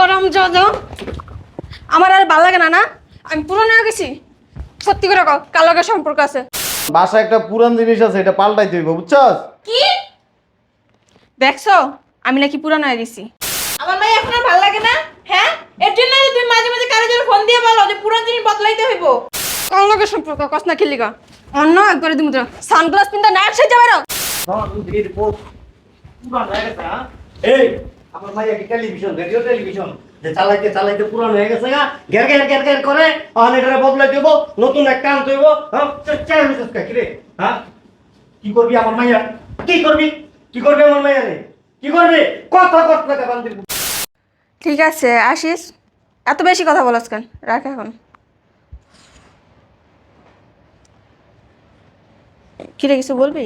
হরাম জাদা আমার আর ভালো লাগে না না? আমি পুরনো হয়ে গেছি। সত্যি করে কও কার লগে সম্পর্ক আছে? বাসায় একটা পুরান জিনিস আছে এটা পাল্টাই দিবি বুঝছস? কি? দেখছ? আমি নাকি পুরানো হয়ে গেছি। আমার মাই এখন আর ভালো লাগে না? হ্যাঁ? এর জন্য তুমি মাঝে মাঝে কারও জন্য ফোন দিয়ে বলো যে পুরান জিনিস বদলাইতে হইব। কার লগে সম্পর্ক? কস না খেলি গা অন্য একবারে দিমু তো সানগ্লাস পিনটা না। একসাথে যাবে এই আমার টেলিভিশন রেডিও টেলিভিশন যে চালাইতে চালাইতে পুরান হয়ে গেছে গা। ঘের ঘের ঘের ঘের করে অন এটা বদলাই দেব নতুন একটা আনতে হইব হ্যাঁ? চাই কিরে হ্যাঁ? কি করবি আমার মাইয়া? কি করবি? কি করবি আমার মাইয়া রে? কি করবি? কথা কথা কথা বান্দির ঠিক আছে আসিস। এত বেশি কথা বলস কেন? রাখ এখন। কিরে কিছু বলবি?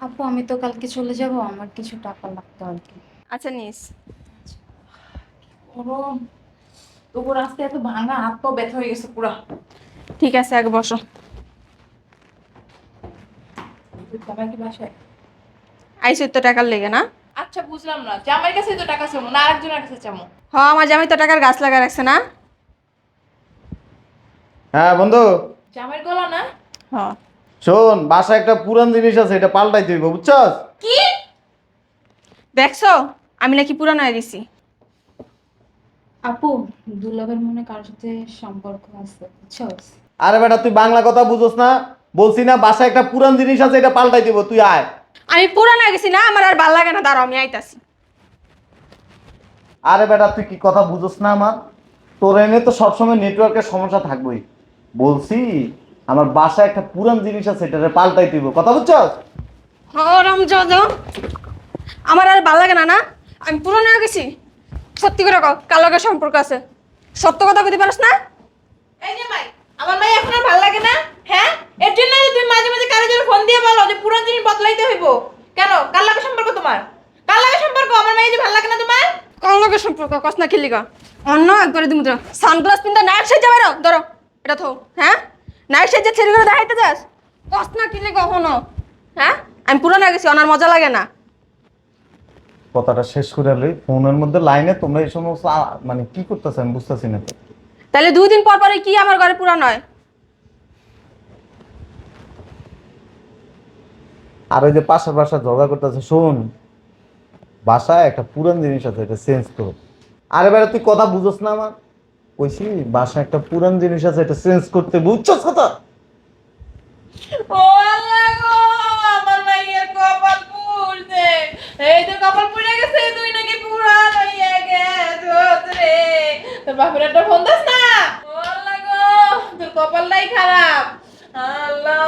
আপু আমি তো কালকে চলে যাব আমার কিছু টাকা লাগতো আর কি। আচ্ছা নিস। তবু রাস্তায় এত ভাঙা হাত পা ব্যথা হয়ে গেছে পুরা। ঠিক আছে আগে বসো। জামাই আইসি তো টাকার লেগে না? আচ্ছা বুঝলাম না। জামাইয়ের কাছে তো টাকা চামো না আরেকজনের কাছে চামো হ আমার জামাই তো টাকার গাছ লাগা রাখছে না? হ্যাঁ বন্ধু। জামাইয়ের গলা না? হ্যাঁ শোন বাসায় একটা পুরান জিনিস আছে এটা পাল্টাই দিবি বুঝছস? কি? দেখছ? আমি নাকি পুরানো হয়ে গেছি আপু দুলাভের মনে কারোর সাথে সম্পর্ক আছে বুঝছস আরে বেটা তুই বাংলা কথা বুঝোস না বলছি না বাসায় একটা পুরান জিনিস আছে এটা পাল্টাই দিব তুই আয়। আমি পুরানো হয়ে গেছি না আমার আর ভালো লাগে না দাঁড়াও আমি আইতাছি। আরে বেটা তুই কি কথা বুঝোস না আমার তোর এনে তো সবসময় নেটওয়ার্কের সমস্যা থাকবেই। বলছি আমার বাসায় একটা পুরান জিনিস আছে এটা পাল্টাই দিব কথা বুঝছস? হরাম জাদা আমার আর ভালো লাগে না না? আমি পুরানো হয়ে গেছি। সত্যি করে কও কার লগে সম্পর্ক আছে? সত্য কথা কইতে পারস না? এই জামাই আমার মাই এখন আর ভালো লাগে না হ্যাঁ? এর জন্য তুমি মাঝে মাঝে কারও জন্য ফোন দিয়ে বলো যে পুরান জিনিস বদলাইতে হইব। কেন? কার লাগে সম্পর্ক তোমার? কার লাগে সম্পর্ক? আমার মাই যে ভালো লাগে না তোমার? কার লগে সম্পর্ক? কস না খেলি গা অন্য একবারে দিমু তো। সানগ্লাস পিনটা না একসাথে যাবে না ধরো এটা থো হ্যাঁ? না একসাথে ছেড়ে করে দেখাইতে যাস? কস না কিলি কখনো হ্যাঁ? আমি পুরানো হয়ে গেছি অনার মজা লাগে না। কথাটা শেষ করে লই ফোনের মধ্যে লাইনে তোমরা এই সমস্ত আ- মানে কি করতেছে আমি বুঝতেছি না। তো তাহলে দুই দিন পর পরে কি আমার ঘরে পুরানো হয় আর ওই যে পাশে বাসা ঝগড়া করতেছে শোন বাসায় একটা পুরান জিনিস আছে এটা চেঞ্জ করো। আরে বেটা তুই কথা বুঝোস না আমার। কইছি বাসায় একটা পুরান জিনিস আছে এটা চেঞ্জ করতে বুঝছস কথা ও আল্লাহ গো আমার মাইয়ের কপাল পুড়ছে এই তো কপাল পুড়ে গেছে তুই নাকি পুরান হইয়া গেছস রে তোর বাপের একটা ফোন দাস না। গো তোর কপালটাই খারাপ। আল্লাহ।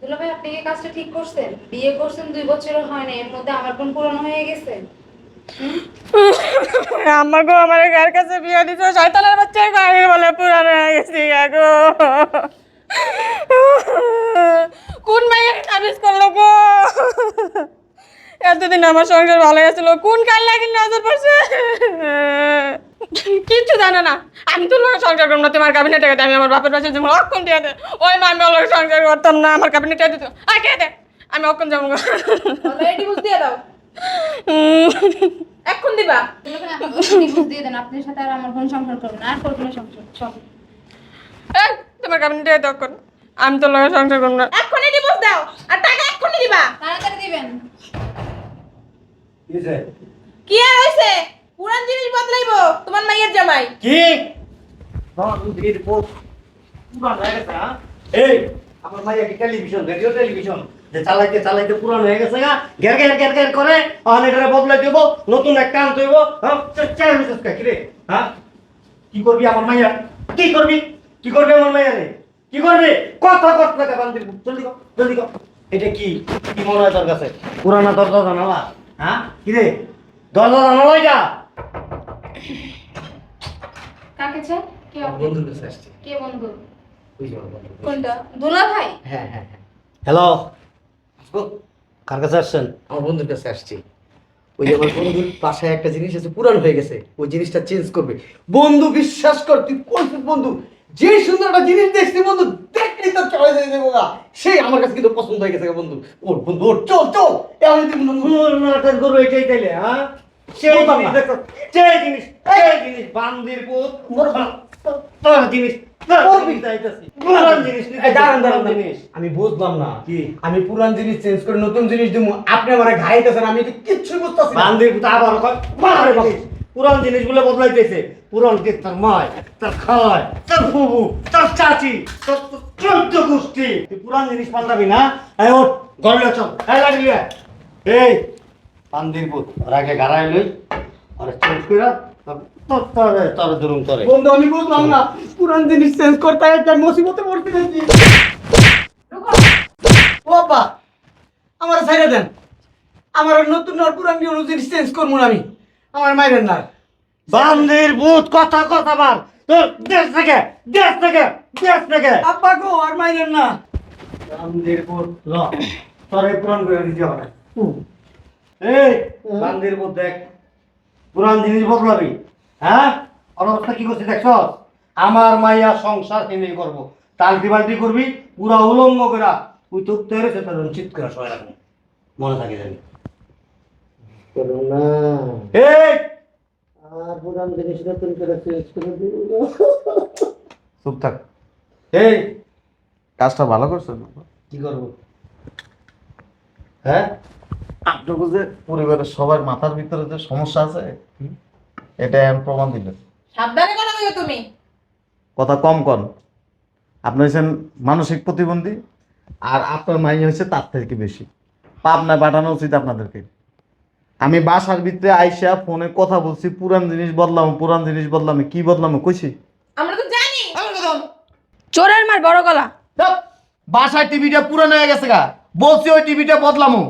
দুলাভাই আপনি কি কাজটা ঠিক করছেন? বিয়ে করছেন দুই বছরও হয় না এর মধ্যে আমার বোন পুরানো হয়ে গেছে। আমার গো আমার কাছে বিয়ে দিতে শয়তানের বাচ্চা আমি বলে পুরানো হয়ে গেছি গো কোন সার্ভিস করল গো? এতদিন আমার সংসার ভালো গেছিল কোন কাল লাগিল নজর পড়ছে? কিচ্ছু জানে না। আমি তো লোক সংসার করব না তোমার কাবিনেটে টাকা আমি আমার বাপের পাশে যেমন অক্ষণ দিয়ে দে। ওই মা আমি লোক সংসার করতাম না আমার কাবিনেটে দিত আর কে দে আমি অক্ষণ যাব। অলরেডি বুঝ দিয়ে দাও। এখন দিবা। দুলাভাই আমাকে ডিভোর্স দিয়ে দেন আপনার সাথে আর আমার বোন সংসার করবে না আর করবে না সংসার সব এই, তোমার কাবিনেটে তখন আমি তো লোক সংসার করব না। এক্ষুনি ডিভোর্স দাও আর টাকা এক্ষুনি দিবা। তাড়াতাড়ি দিবেন। কি আর হইছে পুরান জিনিস বদলাইবো তোমার মাইয়ের জামাই। কি? বান্দির পুত পুরান হয়ে গেছে হ্যাঁ? এই। আমার ভাইয়া কি টেলিভিশন রেডিও টেলিভিশন যে চালাইতে চালাইতে পুরান হয়ে গেছে গা ঘের ঘের ঘের ঘের করে অন এটা বদলাই দেব নতুন একটা আনতে হইব হ্যাঁ? চাই হইছিস কা কিরে হ্যাঁ? কি করবি আমার মাইয়া? কি করবি? কি করবি আমার মাইয়া রে? কি করবি? কথা কথা বান্দির পুত জলদি কর জলদি কর। এটা কি? কি মনে হয় তোর কাছে? পুরানা দরজা জানালা হ্যাঁ? কি রে? দরজা জানালা যা কাকে চাই? কে আপনি? বন্ধুর কাছে আসছি। কে বন্ধু। কোনটা? দুলাভাই হ্যাঁ হ্যাঁ হ্যাঁ। হ্যালো। কার কাছে আসছেন? আমার বন্ধুর কাছে আসছি। ওই যে আমার বন্ধুর বাসায় একটা জিনিস আছে পুরান হয়ে গেছে। ওই জিনিসটা চেঞ্জ করবে। বন্ধু বিশ্বাস কর তুই কোন বন্ধু? যে সুন্দর একটা জিনিস দেখছি বন্ধু দেখলি তো চলে যাই দেবো না সেই আমার কাছে কিন্তু পছন্দ হয়ে গেছে বন্ধু। ওর বন্ধু ওর চল চল। এমন তুই নাটক করব এটাই তাইলে হ্যাঁ? সেই জিনিস। সেই জিনিস সেই জিনিস বান্দির পুত তোর জিনিস আমি বুঝলাম না। কি? আমি পুরান জিনিস চেঞ্জ করে নতুন জিনিস দিব আপনি আমারে ঘাইতেছেন আমি কিচ্ছু বুঝতেছি বান্দির পুত আবার পুরান জিনিস পুরান জিনিসগুলো বদলাইতেছে। পুরান কে তার মায় তার খালায় তার ফুবু তার চাচি তোর গোষ্ঠী। তুই পুরান জিনিস পাল্টাবি না? এই ওঠ ঘরে চল। এই লাগলি এই বান্দির পুত ওর আগে গাড়াই লই ওরা চেঞ্জ করে তোর তোর তোর দুরুম করে। বন্ধু আমি বুঝলাম না। পুরান জিনিস চেঞ্জ করতে একটা মুসিবতে পড়তে গেছি ও বাবা আমার ছাইড়ে দেন। আমার নতুন আর পুরান জিনিস চেঞ্জ করব না আমি। আমার মাইরেন না বান্দির ভূত কথা কথা বার তোর দেশ থেকে দেশ থেকে দেশ থেকে। আব্বা গো আর মাইরেন না। বান্দির ভূত ল। তোরে পূরণ করে দিতে হবে। এই বান্দির দেখ। পুরান জিনিস বদলাবি হ্যাঁ? ওর অবস্থা কি করছিস দেখছ? আমার মাইয়া সংসার হেমেই করব। টালটি বালটি করবি পুরা উলঙ্গ করা তুই তো তেরে সে তোর করে সবাই রাখবি। মনে থাকে জানি এই! আর পুরান জিনিস নতুন করে চেঞ্জ করে দিব চুপ থাক। এই! কাজটা ভালো করছ? কি করব? হ্যাঁ? আপনাকে যে পরিবারের সবার মাথার ভিতরে যে সমস্যা আছে এটা আমি প্রমাণ দিলেন। সাবধানে কথা বলো তুমি। কথা কম কন। আপনি হচ্ছেন মানসিক প্রতিবন্ধী আর আপনার মাইনে হচ্ছে তার থেকে বেশি। পাবনায় পাঠানো উচিত আপনাদেরকে। আমি বাসার ভিতরে আইসা ফোনে কথা বলছি পুরান জিনিস বদলাম পুরান জিনিস বদলাম কি বদলাম কইছি? আমরা তো জানি। চোরের মার বড় গলা। বাসার টিভিটা পুরানো হয়ে গেছে গা। বলছি ওই টিভিটা বদলামো।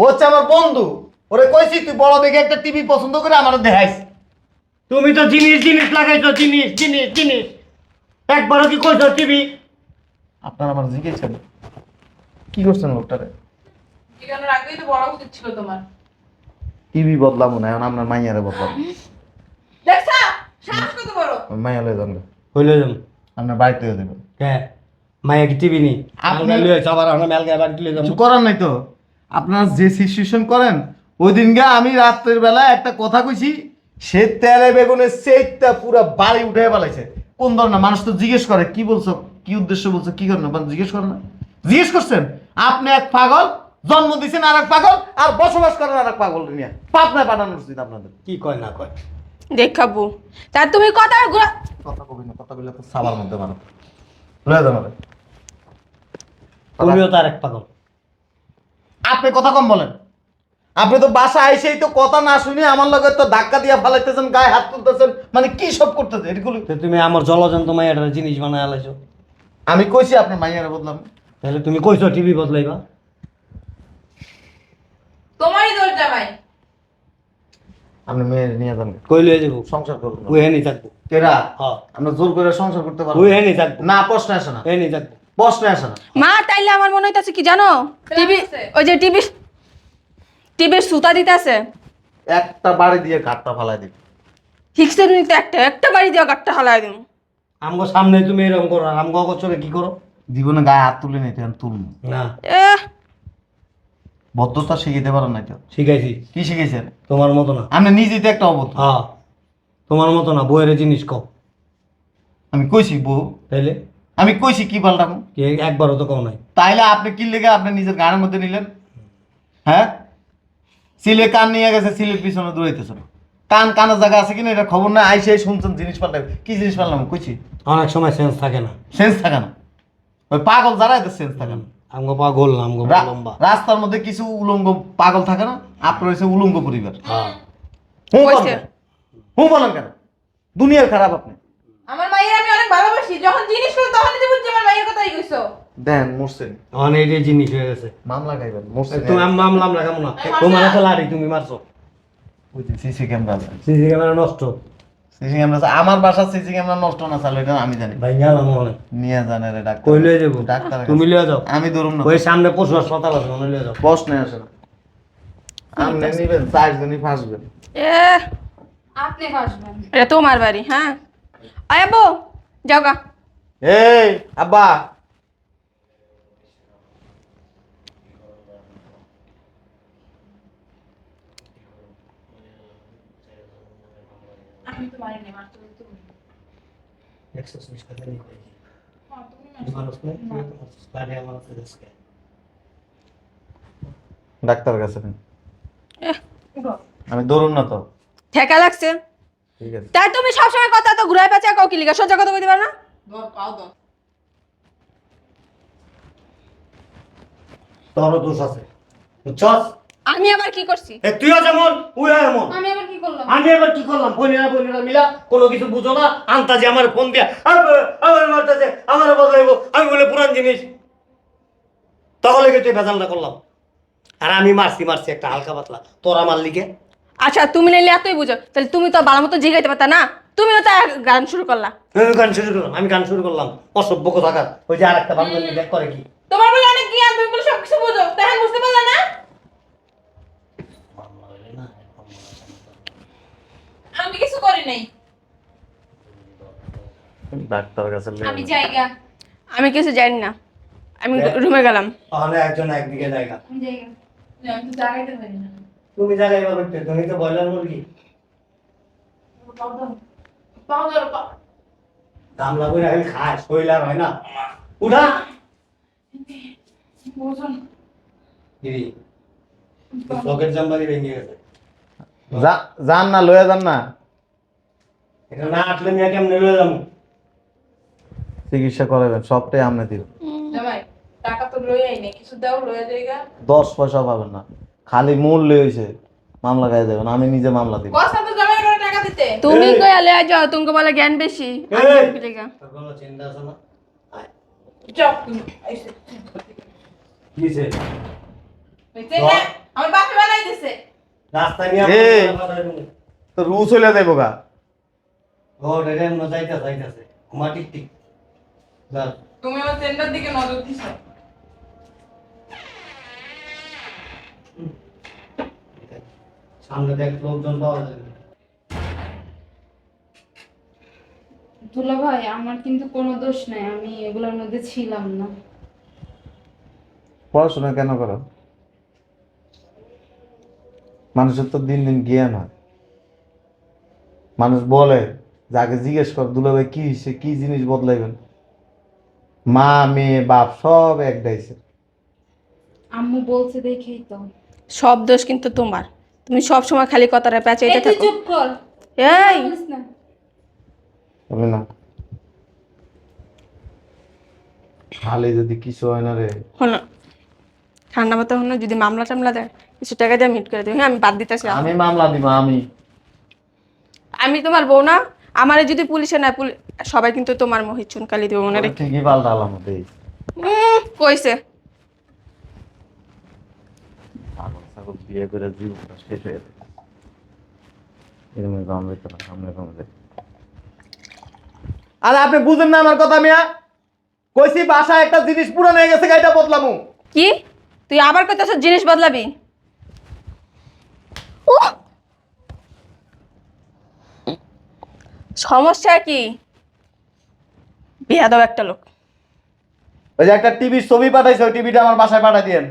ও হচ্ছে আমার বন্ধু। ওরে কইছি তুই বড় দেখে একটা টিভি পছন্দ করে আমার দেখাইস। তুমি তো জিনিস জিনিস লাগাইছো জিনিস জিনিস জিনিস। একবারও কি কইছো টিভি আপনারা আমার জিজ্ঞেসেন। কি করছেন লোকটারে? ঠিকানোর আগেই তো বলা উচিত ছিল তোমার। টিভি বদলামো না এখন আপনার মাইয়ারে বদলাম দেখছা সাহস কত বড়। মাইয়া লয়ে যান। হইল যাম আপনার বাড়িতে লয়ে দেবেন কে? মায়া কি টিভি নি? আপনি- লইছ আবার আমরা মেলগায় বাড়ি লইছ কিছু করার নাই তো। আপনারা যে সিচুয়েশন করেন ওই দিন গা আমি রাত্রের বেলা একটা কথা কইছি সে তেলে বেগুনের সেইটা পুরো বাড়ি উঠে ফেলাইছে। কোন ধরনের? মানুষ তো জিজ্ঞেস করে কি বলছো? কি উদ্দেশ্য বলছো? কি করেন মানে জিজ্ঞেস করেন না। জিজ্ঞেস করছেন আপনি এক পাগল জন্ম দিয়েছেন আর এক পাগল আর বসবাস করেন আর এক পাগল নিয়ে। পাপনায় পাঠানো উচিত আপনাদের। কি কয় না কয়? দেখাবো তা তুমি কথা ঘুরা কথা কবি না কথা বললে তো সাবার মধ্যে মানো লয়ে তুমিও তার এক পাগল। আপনি কথা কম বলেন। আপনি তো বাসা আইসেই তো কথা না শুনে আমার লগে তো ধাক্কা দিয়া ফালাইতেছেন গায়ে হাত তুলতেছেন মানে কি সব করতেছে এগুলো? তুমি আমার জলজন্ত মায়াটার জিনিস বানায় আলাইছো। আমি কইছি আপনার মাইয়ারে বদলাম। তাহলে তুমি কইছো টিভি বদলাইবা। তোমারই দোষ জামাই আপনি মেয়ের নিয়ে যান। কই লয়ে যাব? সংসার করুন। ওই হেনি থাকব। কেরা? হ্যাঁ। আমরা জোর করে সংসার করতে পারব ওই হেনি থাকব। না প্রশ্ন আসে না। হেনি থাকব। প্রশ্ন আসে না। মা তাইলে আমার মনে হইতাছে কি জানো? টিভি ওই যে টিভি টিভির সুতা দিতেছে। একটা বাড়ি দিয়ে ঘাটটা ফালাই দিবি। হিক্সের নিতে একটা একটা বাড়ি দিয়ে গাটটা হালাই দিন আমগো সামনে তুমি এরকম করো আর আমগো গোচরে কি করো? জীবনে গায়ে হাত তুলে নিতে তুলবো। না। এ ভদ্রতা শিখিতে পারেন না তো? শিখাইছি। কি শিখেছেন তোমার মতো না। আপনি নিজেই তো একটা অবদ্ধ। হ্যাঁ। তোমার মতো না বইয়ের জিনিস কও। আমি কইছি বউ। তাইলে? আমি কইছি কি পাল্টাবো কি? একবারও তো কও নাই। তাইলে আপনি কি লেগে আপনি নিজের গানের মধ্যে নিলেন? হ্যাঁ? সিলে কান নিয়ে গেছে সিলের পিছনে দৌড়াইতেছেন কান কানের জায়গা আছে কিনা এটা খবর না আইসে শুনছেন জিনিস পাল্টাবে কি জিনিস পাল্টাম কইছি। অনেক সময় সেন্স থাকে না। সেন্স থাকে না। ওই পাগল যারা এদের সেন্স থাকে না। আমগো পা গোল না আমগো রা- লম্বা। রাস্তার মধ্যে কিছু উলঙ্গ পাগল থাকে না? আপনার হয়েছে উলঙ্গ পরিবার। হ্যাঁ। হুঁ বলেন কইছে। কেন? বলেন কেন? দুনিয়ার খারাপ আপনি। আমার মায়ের আমি অনেক ভালোবাসি যখন জিনিস করো তখনই তো বুঝছি আমার মায়ের কথাই কইছো। দেন মরছেন। তখন এই যে জিনিস হয়ে গেছে। মামলা খাইবেন তুমি আম মামলাম না কেমন না তোমার তো লাড়ি তুমি মারছো। সিসি ক্যামেরা সিসি ক্যামেরা নষ্ট। সিসি ক্যামেরা আমার বাসার সিসি ক্যামেরা নষ্ট না চালু এটা আমি জানি। ভাই গেলাম মনে নিয়ে জানে রে ডাক্তার। কই লয়ে যাব? ডাক্তার তুমি লয়ে যাও। আমি ধরুম না। ওই সামনে পশু হাসপাতাল আছে মনে লয়ে যাও। বস নিয়ে আসে না আপনি নিবেন চারজনই ফাঁসবেন। এ আপনি হাসবেন এটা তোমার বাড়ি হ্যাঁ? আয় আব্বু যাও গা। এই আব্বা। আমি তো মারি না মারতে বলতে বলি। টাকা নিয়ে হ্যাঁ, তুমি তুই মানুষ না? না। তো মানুষ। বাইরে আমার হাতে ডাক্তার কাছে আমি দৌড়ুন না তো। ঠেকা লাগছে। ঠিক আছে। তাই তুমি সবসময় কথা তো ঘুরাই পেঁচা কাউ কিলিগা সোজা কথা বলতে পারো না? ধর, পাও ধর। তোরও দোষ আছে। বুঝছস? আমি আবার কি করছি? এ তুইও যেমন উইও এমন। আমি আবার কি করলাম? আমি এবার কি করলাম? বোনেরা বোনেরা মিলা কোনো কিছু বুঝো না। আন্তাজে আমার ফোন দিয়া আবার- আমার মারতেছে আমার বদলাইবো। আমি বলে পুরান জিনিস। তখন লেগে তুই ভেজালটা করলাম। আর আমি মারছি মারছি একটা হালকা পাতলা। তোরা মারলি কে আচ্ছা তুমি নাইলে এতই বুঝো। তাহলে তুমি তো ভালো মতো জিগাইতে পারতা না? তুমিও তো গান শুরু করলা। আমি গান শুরু করলাম আমি গান শুরু করলাম। অসভ্য থাকার ওই যে আর একটা বান্ধবী দেখ করে কি। তোমার বলে অনেক জ্ঞান তুমি বলে সবকিছু বোঝো। তাই বুঝতে পারলে না? আমি কিছু করি নাই। ডাক্তার কাছে আমি যান। জায়গা। আমি কিছু জানি না। আমি রুমে গেলাম। তাহলে একজন একদিকে জায়গা। আমি জায়গা। আমি তো জাগাইতে পারি না। তুমি জায়গায় পাবে তুমি তো বয়লার মুরগি। গামলা করে খায় শৈলার হয় না। উঠা। দিদি জাম্বারি ভেঙে গেছে। যান না লয়ে যান না। এটা না আটলে নিয়ে কেমনে লয়ে যাব? চিকিৎসা করাবেন সবটাই আমনে দিব টাকা তো লই আই কিছু দাও লয়ে জায়গা দশ পয়সা পাবেন না। খালি মূল্য হয়েছে মামলা গায়ে দেবেন আমি নিজে মামলা দিব। কষ্ট তো টাকা দিতে। তুমি। কই আলে যাও তুমি বলে জ্ঞান বেশি। আমি এই। তোর কোনো চিন্তা আছে না যাও তুমি হইছে না? আমার বাপে বানাই দিছে। রাস্তা নিয়ে তো রু চলে যাইব গা। ও রেরে ন যাইতাছে ঘুমা টিক টিক তুমি আমার চেন্ডার দিকে নজর দিছো। সামনে দেখ লোকজন পাওয়া যাবে। দুলা ভাই আমার কিন্তু কোনো দোষ নাই আমি এগুলোর মধ্যে ছিলাম না। পড়াশোনা কেন করো? মানুষের তো দিন দিন জ্ঞান হয়। মানুষ বলে যাকে জিজ্ঞেস কর দুলাভাই কি হয়েছে কি জিনিস বদলাইবেন? মা মেয়ে বাপ সব এক ডাইছে আম্মু বলছে দেখেই তো। সব দোষ কিন্তু তোমার। তুমি সব সময় খালি কথাটা তুই থাকো। চুপ কর। এই! বলিস না। খালি যদি কিছু হয় না রে। হলো। ঠান্ডা মাথা হলো যদি মামলা টামলা দেয় কিছু টাকা দিয়ে মিট করে দেবে। হ্যাঁ আমি বাদ দিতেছি আমি মামলা দিব আমি। আমি তোমার বউ না। আমারে যদি পুলিশে না পুলিশ সবাই কিন্তু তোমার মহিত চুনকালি দেবো মনে রেখে। ঠিকই পাল্টালাম কইছে। ছাগল বিয়ে করে জীবনটা শেষ হয়ে যাবে এরকম সামনে যায় আরে আপনি বুঝেন না আমার কথা মিয়া। কইছি বাসায় একটা জিনিস পুরানো হয়ে গেছে গাইটা বদলামু। কি? তুই আবার কইতেছ জিনিস বদলাবি? সমস্যা কি? বিয়া দাও একটা লোক। ওই যে একটা টিভির ছবি পাঠাইছে ওই টিভিটা আমার বাসায় পাঠাই দিয়েন।